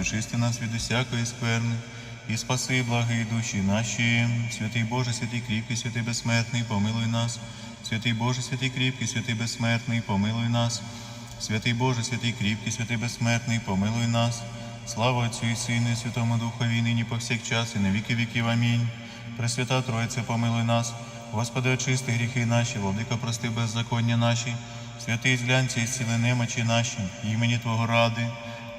очисти нас від усякої скверни, і спаси благі душі наші. Святий Боже, святий кріпкий, святий безсмертний, помилуй нас. Святий Боже, святий кріпкий, святий безсмертний, помилуй нас. Святий Боже, святий кріпкий, святий безсмертний, помилуй нас. Слава Отцю і Сину, і Святому Духові, нині повсякчас, і на віки віків. Амінь. Пресвята Троїце, помилуй нас. Господи, очисти гріхи наші, владика, прости беззаконня наші. Святий зглянься і зціли немочі наші, імені Твого ради.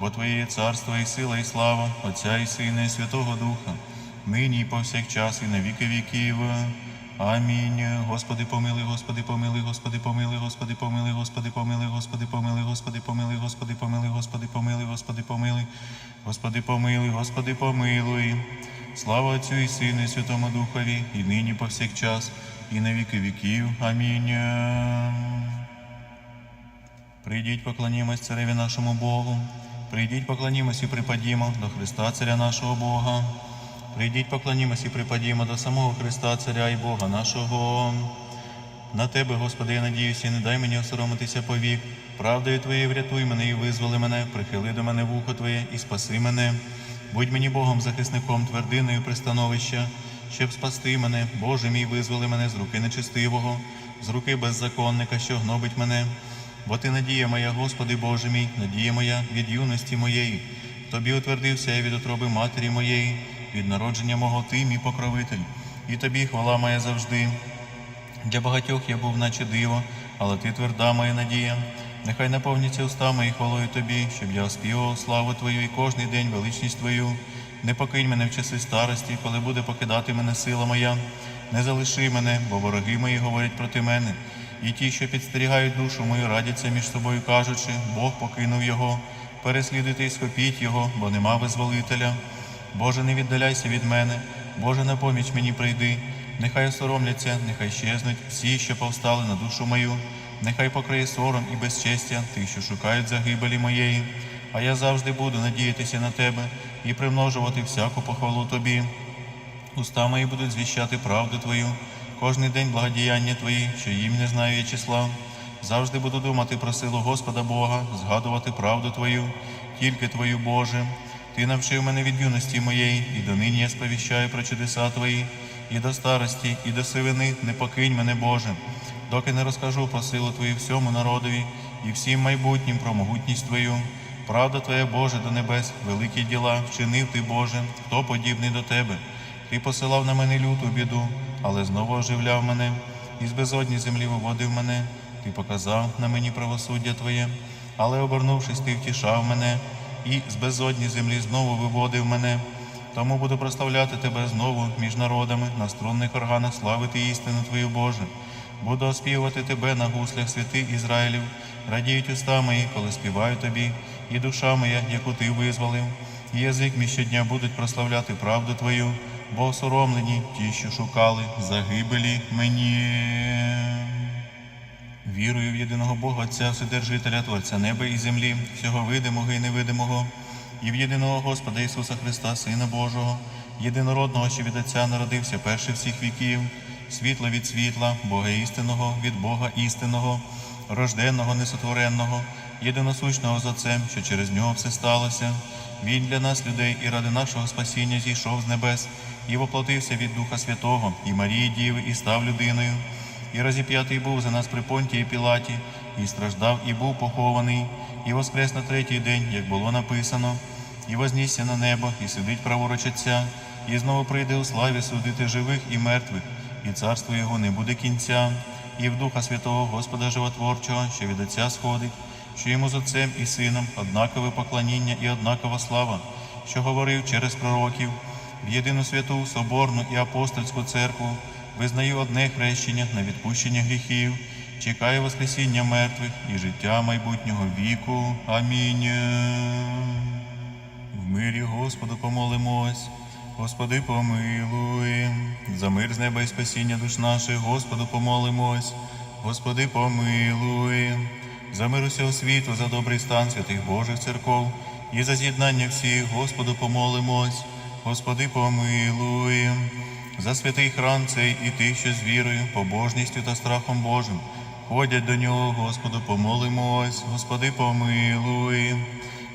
Бо Твоє є царство і сила, і слава, Отця і Сина, і Святого Духа, нині і повсякчас, і на віки віків. Амінь. Господи, помилуй, Господи, помилуй, Господи, помилуй, Господи, помилуй, Господи, помилуй, Господи, помилуй, Господи, помилуй, Господи, помилуй, Господи, помилуй, Господи, помилуй, Господи, помилуй, Господи, помилуй. Слава Отцю і Сину, і Святому Духові, і нині повсякчас, і на віки віків. Амінь. Прийдіть, поклонімось цареві нашому Богу. Прийдіть, поклонімось і припадімо до Христа, Царя нашого Бога. Прийдіть, поклонімось і припадімо до самого Христа, Царя і Бога нашого. На Тебе, Господи, я надіюся, і не дай мені осоромитися повік. Правдою Твоєю врятуй мене і визволи мене, прихили до мене вухо Твоє і спаси мене. Будь мені Богом, захисником, твердиною пристановища, щоб спасти мене, Боже мій, визволи мене з руки нечистивого, з руки беззаконника, що гнобить мене. Бо ти надія моя, Господи Боже мій, надія моя від юності моєї. Тобі утвердився я від утроби матері моєї, від народження мого ти, мій покровитель, і тобі хвала моя завжди. Для багатьох я був, наче диво, але ти тверда моя надія. Нехай наповніться уста мої хвалою тобі, щоб я оспівував славу Твою і кожний день величність Твою. Не покинь мене в часи старості, коли буде покидати мене сила моя. Не залиши мене, бо вороги мої говорять проти мене. І ті, що підстерігають душу мою, радяться між собою, кажучи, Бог покинув його. Переслідуйте і схопіть його, бо нема визволителя. Боже, не віддаляйся від мене, Боже, на поміч мені прийди. Нехай осоромляться, нехай щезнуть всі, що повстали на душу мою, нехай покриє сором і безчестя тих, що шукають загибелі моєї. А я завжди буду надіятися на тебе і примножувати всяку похвалу тобі. Уста мої будуть звіщати правду Твою, кожний день благодіяння Твої, що їм не знаю я числа. Завжди буду думати про силу Господа Бога, згадувати правду Твою, тільки Твою, Боже. Ти навчив мене від юності моєї, і донині я сповіщаю про чудеса Твої, і до старості, і до сивини не покинь мене, Боже, доки не розкажу про силу Твою всьому народові і всім майбутнім про могутність Твою. Правда Твоя, Боже, до небес, великі діла вчинив Ти, Боже, хто подібний до Тебе. Ти посилав на мене люту біду, але знову оживляв мене, і з безодні землі виводив мене. Ти показав на мені правосуддя Твоє, але обернувшись, ти втішав мене, і з безодні землі знову виводив мене. Тому буду прославляти Тебе знову між народами, на струнних органах славити істину Твою, Боже. Буду оспівувати Тебе на гуслях святих Ізраїлів, радіють уста мої, коли співаю Тобі, і душа моя, яку Ти визволив, і язик мій щодня будуть прославляти правду Твою, бо осоромлені ті, що шукали загибелі мені. Вірую в єдиного Бога, Отця, Вседержителя, Творця неба і землі, всього видимого і невидимого, і в єдиного Господа Ісуса Христа, Сина Божого, єдинородного, що від Отця народився перший всіх віків, світло від світла, Бога істинного, від Бога істинного, рожденного, несотвореного, єдиносущного з Отцем, що через нього все сталося. Він для нас, людей, і ради нашого спасіння зійшов з небес і воплотився від Духа Святого, і Марії Діви, і став людиною. І розіп'ятий був за нас при Понтії Пілаті, і страждав, і був похований, і воскрес на третій день, як було написано, і вознісся на небо, і сидить праворуч і знову прийде у славі судити живих і мертвих, і царство його не буде кінця, і в Духа Святого Господа Животворчого, що від Отця сходить, що йому з Отцем і Сином однакове поклоніння і однакова слава, що говорив через пророків, в єдину святу, соборну і апостольську церкву. Визнаю одне хрещення на відпущення гріхів, чекаю Воскресіння мертвих і життя майбутнього віку. Амінь. В мирі Господу помолимось. Господи, помилуй, за мир з неба і спасіння душ наших, Господу, помолимось, Господи, помилуй, за мир усього світу, за добрий стан святих Божих церков і за з'єднання всіх, Господу, помолимось, Господи, помилуй, за святий храм цей і тих, що з вірою, побожністю та страхом Божим. Ходять до нього, Господу, помолимось, Господи, помилуй,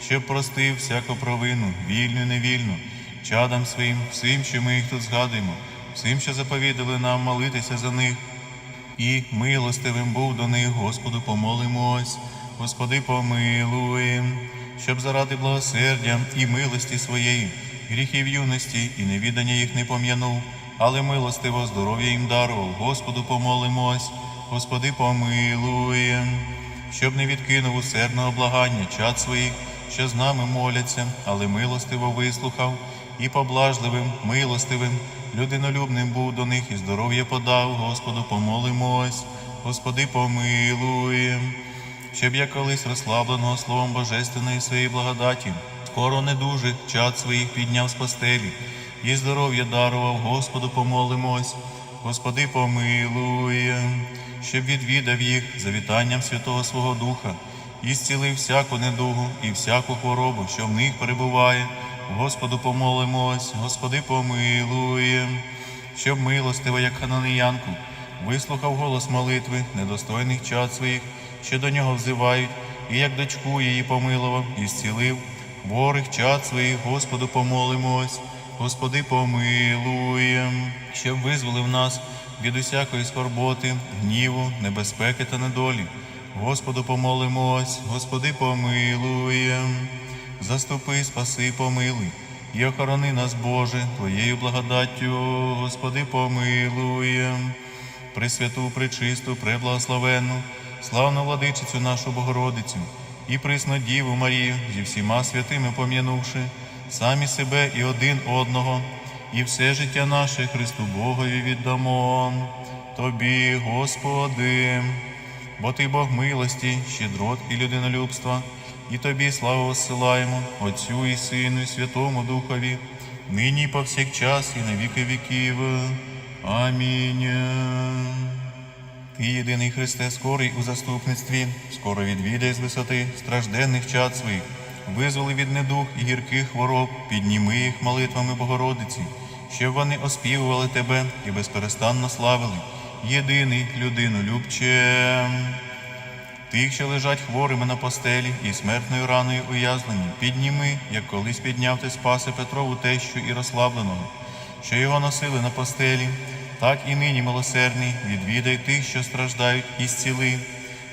щоб простив всяку провину, вільну, невільну, чадам своїм, всім, що ми їх тут згадуємо, всім, що заповідали нам молитися за них, і милостивим був до них, Господу, помолимось, Господи, помилуй, щоб заради благосердя і милості своєї, гріхів юності і невідання їх не пом'янув, але милостиво здоров'я їм дарував, Господу, помолимось, Господи, помилуй, щоб не відкинув усердного благання чад своїх, що з нами моляться, але милостиво вислухав, і поблажливим, милостивим, людинолюбним був до них і здоров'я подав, Господу, помолимось, Господи, помилуй, щоб я колись розслабленого словом Божественної своєї благодаті, скоро недужих чад своїх підняв з постелі, і здоров'я дарував, Господу, помолимось, Господи, помилуй, щоб відвідав їх за вітанням Святого Свого Духа, і зцілив всяку недугу і всяку хворобу, що в них перебуває. Господу помолимось, Господи, помилуй, щоб милостиво, як хананіянку, вислухав голос молитви недостойних чад своїх, що до нього взивають, і як дочку її помилував і зцілив. Ворих чад своїх, Господу помолимось, Господи, помилуй, щоб визволив нас від усякої скорботи, гніву, небезпеки та недолі. Господу помолимось, Господи, помилуй, заступи, спаси, помилуй, і охорони нас, Боже, Твоєю благодаттю, Господи, помилуй, Пресвяту, пречисту, преблагословенну, славну владичицю нашу Богородицю і присну Діву Марію зі всіма святими пом'янувши, самі себе і один одного, і все життя наше Христу Богові віддамо. Тобі, Господи, бо Ти Бог милості, щедрот і людинолюбства, і Тобі славу осилаємо, Отцю і Сину, і Святому Духові, нині і повсякчас, і на віки віків. Амінь. Ти єдиний Христе, скорий у заступництві, скоро відвідай з висоти стражденних чад своїх, визволи від недух і гірких хвороб, підніми їх молитвами Богородиці, щоб вони оспівували тебе і безперестанно славили, єдиний людину любче. Тих, що лежать хворими на постелі і смертною раною уязнені, підніми, як колись підняв ти спаси Петрову тещу і розслабленого, що його носили на постелі, так і нині милосердний, відвідай тих, що страждають, і зціли,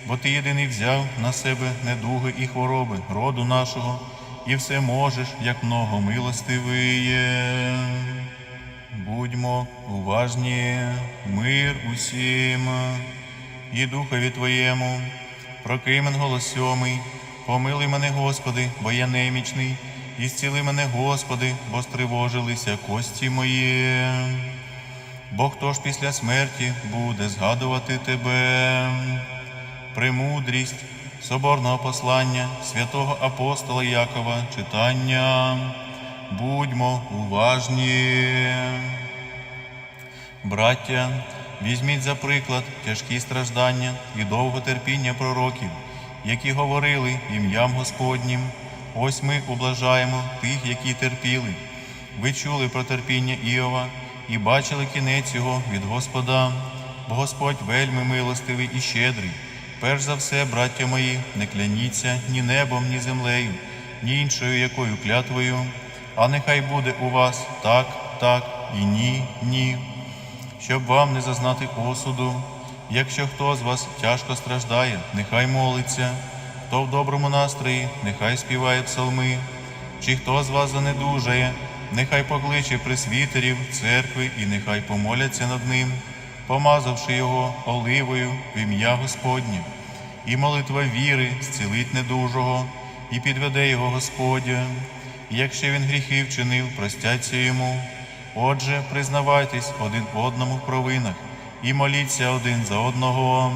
бо ти єдиний взяв на себе недуги і хвороби роду нашого, і все можеш, як много милостивиє. Будьмо уважні, мир усім, і духові Твоєму, прокимен голос сьомий, помилуй мене, Господи, бо я немічний, і зціли мене, Господи, бо стривожилися кості мої. Бо хто ж після смерті буде згадувати Тебе? Премудрість соборного послання святого апостола Якова, читання. Будьмо уважні. Браття, візьміть за приклад тяжкі страждання і довготерпіння пророків, які говорили ім'ям Господнім. Ось ми ублажаємо тих, які терпіли. Ви чули про терпіння Іова і бачили кінець його від Господа, бо Господь вельми милостивий і щедрий. Перш за все, браття мої, не кляніться ні небом, ні землею, ні іншою якою клятвою, а нехай буде у вас так, так і ні, ні, щоб вам не зазнати осуду. Якщо хто з вас тяжко страждає, нехай молиться, хто в доброму настрої, нехай співає псалми, чи хто з вас занедужає, нехай покличе присвітерів церкви і нехай помоляться над ним, помазавши його оливою в ім'я Господнє, і молитва віри зцілить недужого, і підведе його Господь. І якщо він гріхи вчинив, простяться йому. Отже, признавайтесь один одному в провинах і моліться один за одного,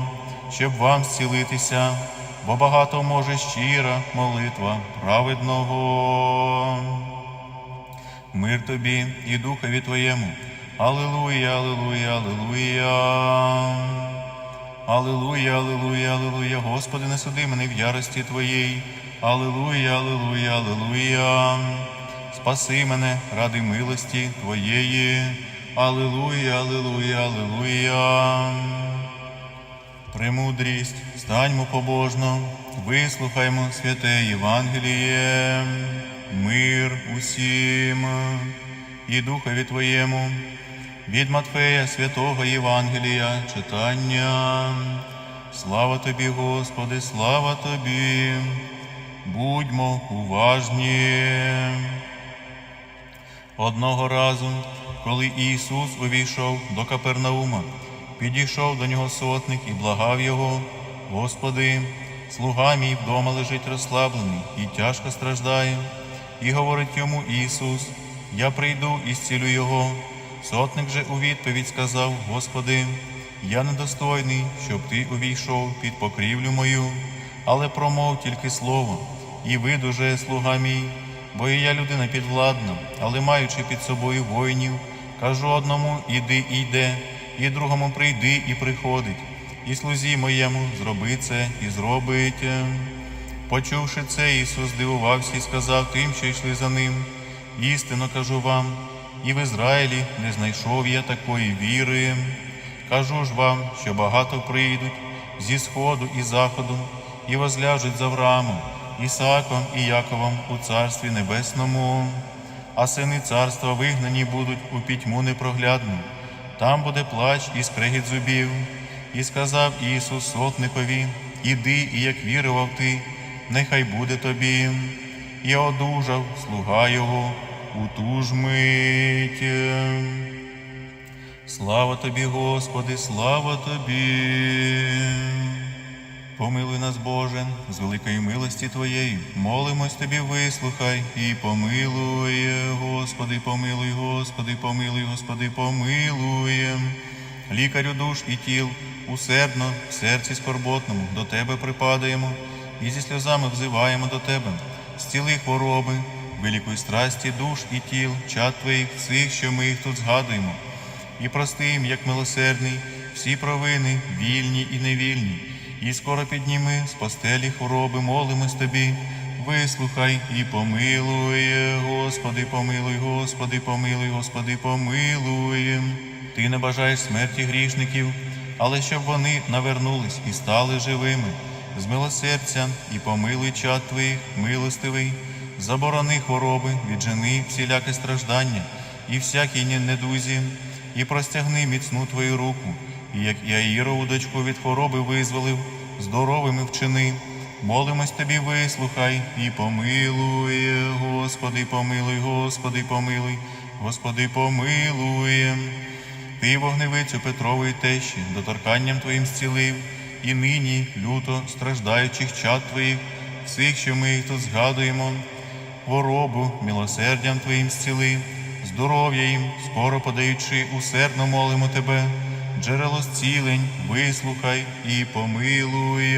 щоб вам зцілитися, бо багато може щира молитва праведного. Мир тобі і духові твоєму. Алілуя, алілуя, алілуя. Алілуя, алілуя, алілуя, Господи, не суди мене в ярості Твоїй. Алілуя, алілуя, алілуя. Спаси мене ради милості Твоєї. Алілуя, алілуя, алілуя. Премудрість, станьмо побожно, вислухаймо святе Євангеліє, мир усім і духові Твоєму. Від Матфея святого Євангелія читання. Слава тобі, Господи, слава тобі. Будьмо уважні. Одного разу, коли Ісус увійшов до Капернаума, підійшов до нього сотник і благав його, Господи, слуга мій вдома лежить розслаблений і тяжко страждає. І говорить йому Ісус, я прийду і зцілю його. Сотник же у відповідь сказав, Господи, я недостойний, щоб ти увійшов під покрівлю мою, але промов тільки слово, і видуже слуга мій, бо і я людина підвладна, але маючи під собою воїнів, кажу одному іди і йде, і другому прийди і приходить, і слузі моєму зроби це і зробить. Почувши це, Ісус здивувався і сказав тим, що йшли за ним. Істинно кажу вам, і в Ізраїлі не знайшов я такої віри. Кажу ж вам, що багато прийдуть зі сходу і заходу, і возляжуть з Авраамом, Ісааком і Яковом у Царстві Небесному, а сини царства вигнані будуть у пітьму непроглядну. Там буде плач і скрегіт зубів. І сказав Ісус сотникові, іди, і як вірував ти, нехай буде тобі. І одужав слуга його у ту ж мить. Слава тобі, Господи, слава тобі. Помилуй нас, Боже, з великої милості Твоєї. Молимось Тобі, вислухай і помилуй, Господи, помилуй, Господи, помилуй, Господи, помилуй. Лікарю душ і тіл, усердно, в серці скорботному, до Тебе припадаємо і зі сльозами взиваємо до Тебе. Зціли хвороби, вилікуй страсті душ і тіл, чад Твоїх, всіх, що ми їх тут згадуємо і прости їм, як милосердний, всі провини, вільні і невільні, і скоро підніми з постелі хвороби, молимось тобі, вислухай і помилуй, Господи, помилуй, Господи, помилуй, Господи, помилуй. Ти не бажаєш смерті грішників, але щоб вони навернулись і стали живими. З милосердя і помилуй чад твоїх, милостивий, заборони хвороби, віджени всіляке страждання і всякій недузі, і простягни міцну твою руку, і як Яїрову дочку від хвороби визволив, здоровими вчини. Молимось тобі, вислухай і помилуй, Господи, помилуй, Господи, помилуй, Господи, помилуй. Ти вогневицю Петрової тещі, доторканням Твоїм зцілив, і нині люто страждаючих чад Твоїх, всіх, що ми їх тут згадуємо, хворобу милосердям Твоїм зціли, здоров'я їм, скоро подаючи, усердно молимо Тебе, джерело зцілень, вислухай і помилуй.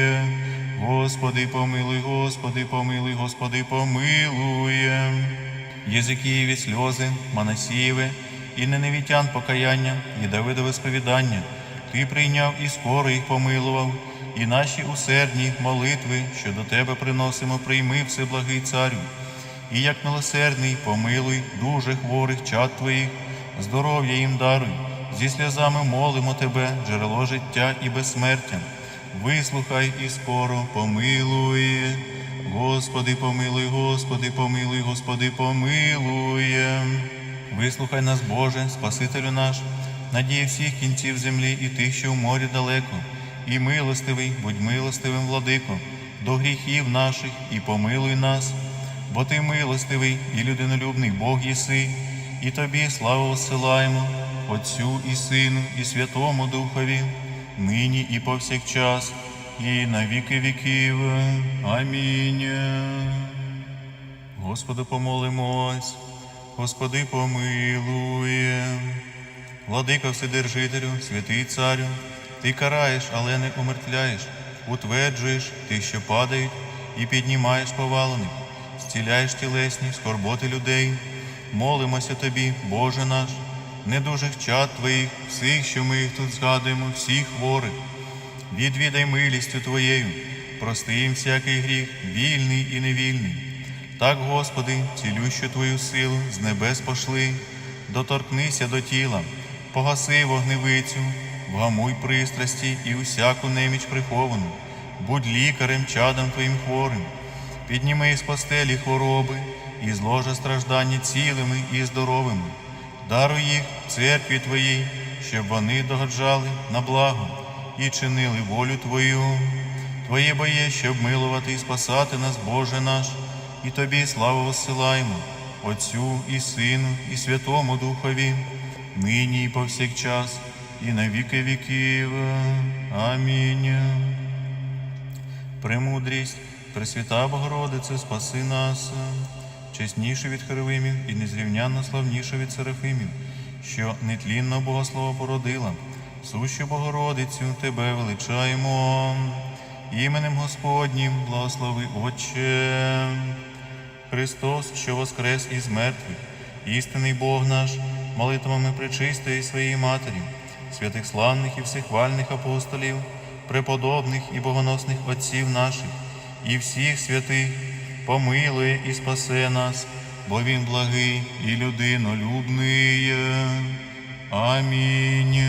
Господи, помилуй, Господи, помилуй, Господи, помилуй. Єзикієві сльози, Манасієве, і неневітян покаяння, і Давидове сповідання. Ти прийняв і скоро їх помилував, і наші усердні молитви, що до тебе приносимо, прийми всеблагий царю. І як милосердний, помилуй дуже хворих чад твоїх, здоров'я їм даруй, зі сльозами молимо тебе, джерело життя і безсмертя. Вислухай і скоро помилуй. Господи, помилуй, Господи, помилуй, Господи, помилуй. Вислухай нас, Боже, Спасителю наш, надії всіх кінців землі і тих, що в морі далеко, і милостивий, будь милостивим, владико, до гріхів наших і помилуй нас, бо ти милостивий і людинолюбний Бог єси, і тобі славу осилаємо, Отцю і Сину, і Святому Духові, нині і повсякчас, і на віки віків. Амінь. Господу помолимось, Господи помилуй. Владико Вседержителю, святий царю, ти караєш, але не умертвляєш, утверджуєш тих, що падають, і піднімаєш повалених, зціляєш тілесні скорботи людей, молимося тобі, Боже наш, недужих чад Твоїх, всіх, що ми їх тут згадуємо, всіх хворих. Відвідай милістю Твоєю, прости їм всякий гріх, вільний і невільний. Так, Господи, цілющу Твою силу з небес пошли, доторкнися до тіла, погаси вогневицю, вгамуй пристрасті і усяку неміч приховану, будь лікарем, чадом Твоїм хворим, підніми з постелі хвороби і з ложа страждання цілими і здоровими. Даруй їх церкві Твоїй, щоб вони догоджали на благо і чинили волю Твою. Твоє боє, щоб милувати і спасати нас, Боже наш, і Тобі славу воссилаємо, Отцю і Сину, і Святому Духові, нині і повсякчас, і на віки віків. Амінь. Премудрість, Пресвята Богородице, спаси нас, чесніше від Херовимів і незрівнянно славніше від Серафимів, що нетлінно Богослова породила, сущу Богородицю Тебе величаємо, іменем Господнім благослови Отче. Христос, що воскрес із мертвих, істинний Бог наш, молитвами пречистої своєї Матері, святих славних і всехвальних апостолів, преподобних і богоносних отців наших, і всіх святих, помилує і спасе нас, бо Він благий і людинолюбний. Амінь.